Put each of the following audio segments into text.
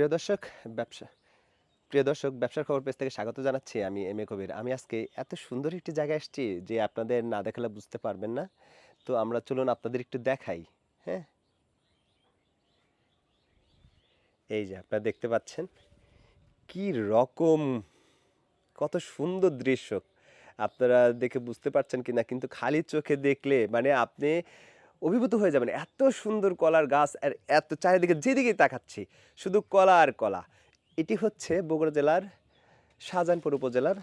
প্রিয় দর্শক, ব্যবসা, প্রিয় দর্শক, ব্যবসার খবর পেজ থেকে স্বাগত জানাচ্ছি আমি এম এ কবির। আমি আজকে এত সুন্দর একটি জায়গায় এসেছি যে আপনাদের না দেখালে বুঝতে পারবেন না। তো আমরা চলুন আপনাদের একটু দেখাই হ্যাঁ? এই যে আপনারা দেখতে পাচ্ছেন, কি রকম, কত সুন্দর দৃশ্য। আপনারা দেখে বুঝতে পারছেন কিনা, কিন্তু খালি চোখে দেখলে মানে আপনি অভিভূত হয়ে যাবেন। এত সুন্দর কলার গাছ আর এত চারিদিকে যেদিকেই তাকাচ্ছি, শুধু কলা আর কলা। এটি হচ্ছে বগুড়া জেলার শাহজাহানপুর উপজেলার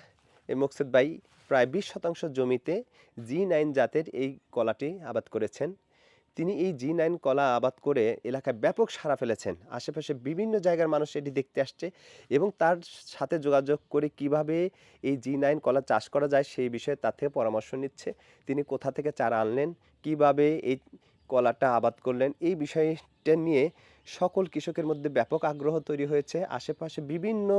এই মকসুদ ভাই প্রায় বিশ শতাংশ জমিতে জি নাইন জাতের এই কলাটি আবাদ করেছেন। তিনি এই জি নাইন কলা আবাদ করে এলাকায় ব্যাপক সাড়া ফেলেছেন। আশেপাশে বিভিন্ন জায়গার মানুষ এটি দেখতে আসছে এবং তার সাথে যোগাযোগ করে কীভাবে এই জি নাইন কলা চাষ করা যায় সেই বিষয়ে তার থেকে পরামর্শ নিচ্ছে। তিনি কোথা থেকে চারা আনলেন কীভাবে এই কলাটা আবাদ করলেন, এই বিষয়টা নিয়ে সকল কৃষকের মধ্যে ব্যাপক আগ্রহ তৈরি হয়েছে। আশেপাশে বিভিন্ন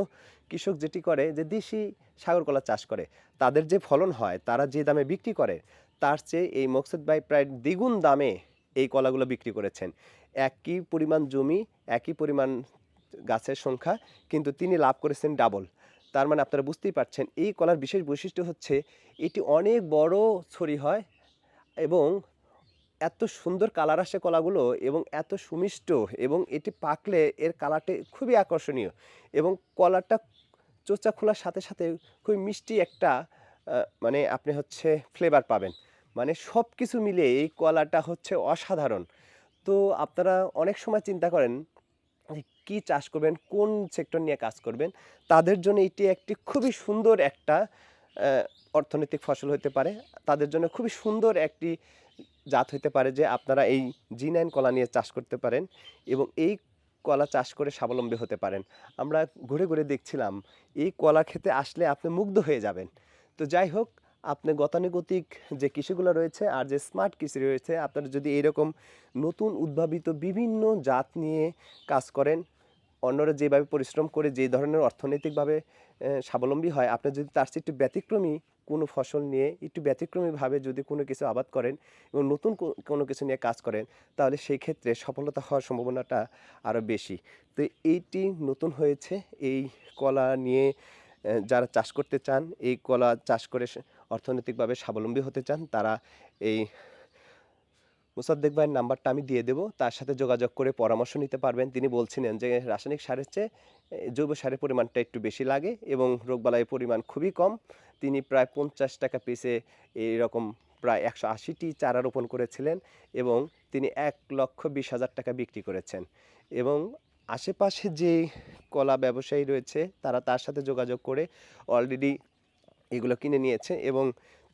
কৃষক যেটি করে যে দেশি সাগর কলা চাষ করে, তাদের যে ফলন হয়, তারা যে দামে বিক্রি করে, তার চেয়ে এই মকসুদ ভাই প্রায় দ্বিগুণ দামে এই কলাগুলো বিক্রি করেছেন। একই পরিমাণ জমি, একই পরিমাণ গাছের সংখ্যা, কিন্তু তিনি লাভ করেছেন ডাবল। তার মানে আপনারা বুঝতেই পারছেন, এই কলার বিশেষ বৈশিষ্ট্য হচ্ছে, এটি অনেক বড় ছড়ি হয় এবং এত সুন্দর কালার আসে কলাগুলো এবং এত সুমিষ্ট এবং এটি পাকলে এর কালারটি খুবই আকর্ষণীয় এবং কলারটা চোচা খোলার সাথে সাথে খুবই মিষ্টি একটা মানে আপনি হচ্ছে ফ্লেভার পাবেন। মানে সব কিছু মিলে এই কলাটা হচ্ছে অসাধারণ। তো আপনারা অনেক সময় চিন্তা করেন কী চাষ করবেন, কোন সেক্টর নিয়ে কাজ করবেন? তাদের জন্য এটি একটি খুবই সুন্দর একটা অর্থনৈতিক ফসল হতে পারে, তাদের জন্য খুবই সুন্দর একটি জাত হতে পারে যে আপনারা এই জি নাইন কলা নিয়ে চাষ করতে পারেন এবং এই কলা চাষ করে স্বাবলম্বী হতে পারেন। আমরা ঘুরে ঘুরে দেখছিলাম, এই কলা খেতে আসলে আপনি মুগ্ধ হয়ে যাবেন। তো যাই হোক, আপনি গতানুগতিক যে কৃষিগুলো রয়েছে আর যে স্মার্ট কৃষি রয়েছে, আপনারা যদি এরকম নতুন উদ্ভাবিত বিভিন্ন জাত নিয়ে কাজ করেন অন্যরা যেভাবে পরিশ্রম করে যে ধরনের অর্থনৈতিকভাবে স্বাবলম্বী হয়, আপনি যদি তার চেয়ে একটু ব্যতিক্রমী কোনো ফসল নিয়ে একটু ব্যতিক্রমীভাবে যদি কোনো কিছু আবাদ করেন এবং নতুন কোনো কিছু নিয়ে কাজ করেন, তাহলে সেই ক্ষেত্রে সফলতা হওয়ার সম্ভাবনাটা আরও বেশি। তো এইটি নতুন হয়েছে, এই কলা নিয়ে যারা চাষ করতে চান, এই কলা চাষ করে অর্থনৈতিকভাবে স্বাবলম্বী হতে চান, তারা এই মুসাদ্দেক ভাইয়ের নাম্বারটা আমি দিয়ে দেবো। তার সাথে যোগাযোগ করে পরামর্শ নিতে পারবেন। তিনি বলছিলেন যে, রাসায়নিক সারের চেয়ে জৈব সারের পরিমাণটা একটু বেশি লাগে এবং রোগবালাইয়ের পরিমাণ খুবই কম। তিনি প্রায় পঞ্চাশ টাকা পিসে এইরকম প্রায় একশো আশিটি চারা রোপণ করেছিলেন এবং তিনি এক লক্ষ বিশ হাজার টাকা বিক্রি করেছেন। এবং আশেপাশে যে কলা ব্যবসায়ী রয়েছে, তারা তার সাথে যোগাযোগ করে অলরেডি এগুলো কিনে নিয়েছে এবং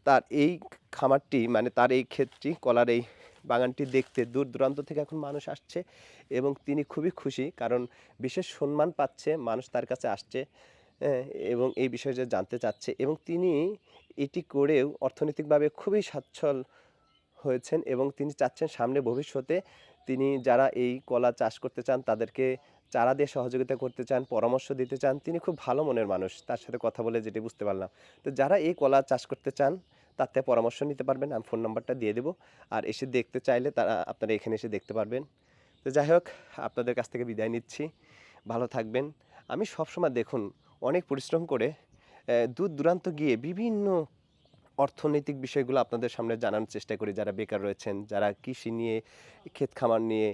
তার এই খামারটি মানে তার এই ক্ষেতটি, কলার এই বাগানটি দেখতে দূর দূরান্ত থেকে এখন মানুষ আসছে এবং তিনি খুবই খুশি, কারণ বিশেষ সম্মান পাচ্ছে, মানুষ তার কাছে আসছে এবং এই বিষয়ে যে জানতে চাচ্ছে। এবং তিনি এটি করেও অর্থনৈতিকভাবে খুবই সচ্ছল হয়েছেন এবং তিনি চাচ্ছেন সামনে ভবিষ্যতে তিনি যারা এই কলা চাষ করতে চান, তাদেরকে চারা দিয়ে সহযোগিতা করতে চান, পরামর্শ দিতে চান। তিনি খুব ভালো মনের মানুষ, তার সাথে কথা বলে যেটি বুঝতে পারলাম। তো যারা এই কলা চাষ করতে চান তার থেকে পরামর্শ নিতে পারবেন, আমি ফোন নাম্বারটা দিয়ে দেবো। আর এসে দেখতে চাইলে তারা আপনারা এখানে এসে দেখতে পারবেন। তো যাই হোক, আপনাদের কাছ থেকে বিদায় নিচ্ছি। ভালো থাকবেন। আমি সবসময় দেখুন, অনেক পরিশ্রম করে দূর দূরান্ত গিয়ে বিভিন্ন অর্থনৈতিক বিষয়গুলো আপনাদের সামনে জানানোর চেষ্টা করি। যারা বেকার রয়েছেন, যারা কৃষি নিয়ে, ক্ষেত খামার নিয়ে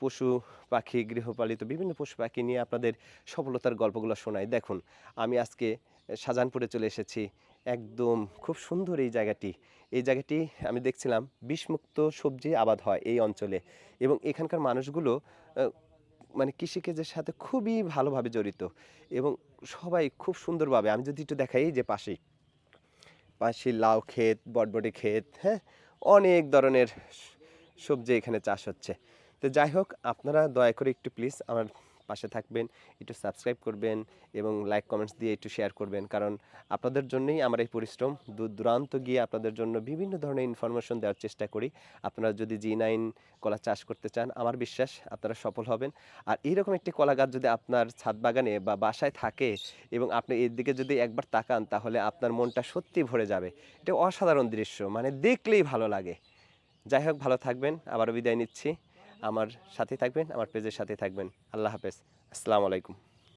পশু পাখি, গৃহপালিত বিভিন্ন পশু পাখি নিয়ে আপনাদের সফলতার গল্পগুলো শোনাই। দেখুন, আমি আজকে শাহজাহানপুরে চলে এসেছি। একদম খুব সুন্দর এই জায়গাটি। এই জায়গাটি আমি দেখছিলাম বিষমুক্ত সবজি আবাদ হয় এই অঞ্চলে এবং এখানকার মানুষগুলো মানে কৃষিকাজের সাথে খুবই ভালোভাবে জড়িত এবং সবাই খুব সুন্দরভাবে, আমি যদি একটু দেখাই যে পাশেই। পাশে লাউ ক্ষেত, বটবটি ক্ষেত হ্যাঁ? অনেক ধরনের সবজি এখানে চাষ হচ্ছে। তো যাই হোক, আপনারা দয়া করে একটু প্লিজ আমার পাশে থাকবেন, একটু সাবস্ক্রাইব করবেন এবং লাইক কমেন্টস দিয়ে একটু শেয়ার করবেন। কারণ আপনাদের জন্যই আমার এই পরিশ্রম দূর দূরান্ত গিয়ে আপনাদের জন্য বিভিন্ন ধরনের ইনফরমেশন দেওয়ার চেষ্টা করি। আপনারা যদি জি নাইন কলা চাষ করতে চান, আমার বিশ্বাস আপনারা সফল হবেন। আর এইরকম একটি কলা গাছ যদি আপনার ছাদ বাগানে বা বাসায় থাকে এবং আপনি এর দিকে যদি একবার তাকান, তাহলে আপনার মনটা সত্যি ভরে যাবে। এটা অসাধারণ দৃশ্য মানে দেখলেই ভালো লাগে। যাই হোক, ভালো থাকবেন, আবারও বিদায় নিচ্ছি। আমার সাথে থাকবেন আমার পেজের সাথে থাকবেন। আল্লাহ হাফেজ। আসসালামু আলাইকুম।